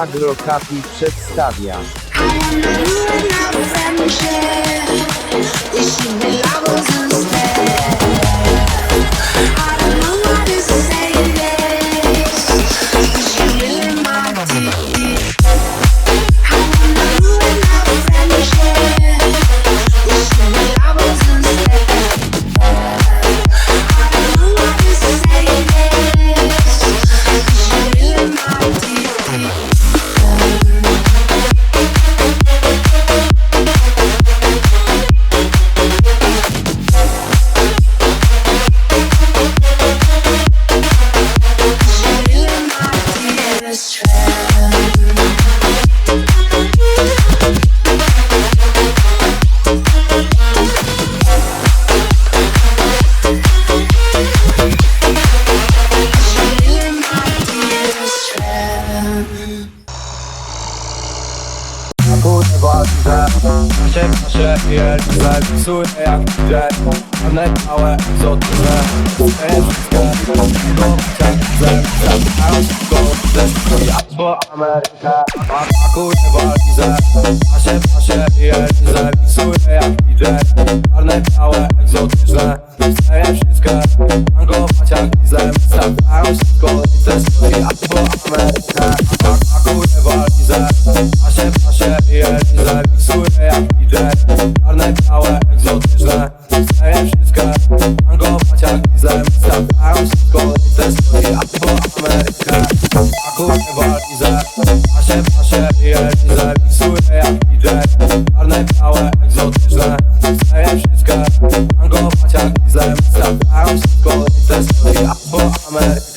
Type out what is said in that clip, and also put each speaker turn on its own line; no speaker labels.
Agrokapi przedstawia
Nasze, nasze wielce Psuję jak drzew One całe egzotyczne Swoje wszystkie Do bycia zemstem A wszystko ze Bo Amerykę A, a kurwa, widzę Nasze, nasze wielce Psuję jak drzew Czarne, całe egzotyczne Swoje wszystkie Tangować jak zemstem A wszystko ze Bo Amerykę A, a kurwa, widzę Nasze, tangować jak diesel Stawiają szybko te swoje, a po Amerykę. A kurczę walizę, pasie, pasie i elizę Miksuję jak idę, czarne, białe, egzotyczne. Chcę je wszystkie tangować jak diesel Stawiają szybko te swoje, a po Amerykę.